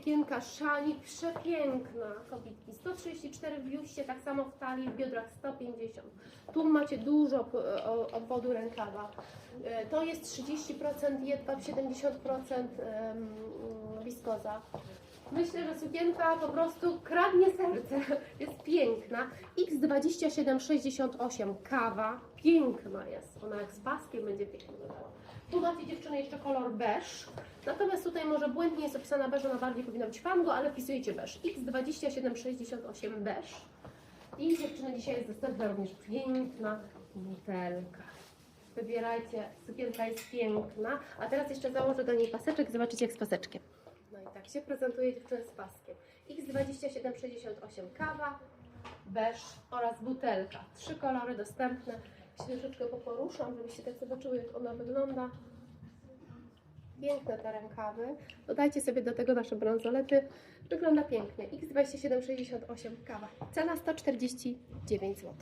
sukienka szani, przepiękna, kobitki. 134 w biuście, tak samo w talii, w biodrach 150. Tu macie dużo o- obwodu rękawa. E, To jest 30% jedwab, 70% em, wiskoza. Myślę, że sukienka po prostu kradnie serce. Jest piękna. X2768 kawa. Piękna jest. Ona jak z paskiem będzie wyglądała. Tu macie dziewczyny jeszcze kolor beż. Natomiast tutaj może błędnie jest opisana beż, ona bardziej powinna być fango, ale wpisujecie beż. X2768 beż. I dziewczyny dzisiaj jest dostępna również piękna butelka. Wybierajcie, sukienka jest piękna. A teraz jeszcze założę do niej paseczek zobaczycie jak z paseczkiem. Tak się prezentuje dziewczyny z paskiem. X2768 kawa, beż oraz butelka. Trzy kolory dostępne. Się troszeczkę poporuszam, żebyście tak zobaczyły jak ona wygląda. Piękne te rękawy. Dodajcie sobie do tego nasze bransolety. Wygląda pięknie. X2768 kawa. Cena 149 zł.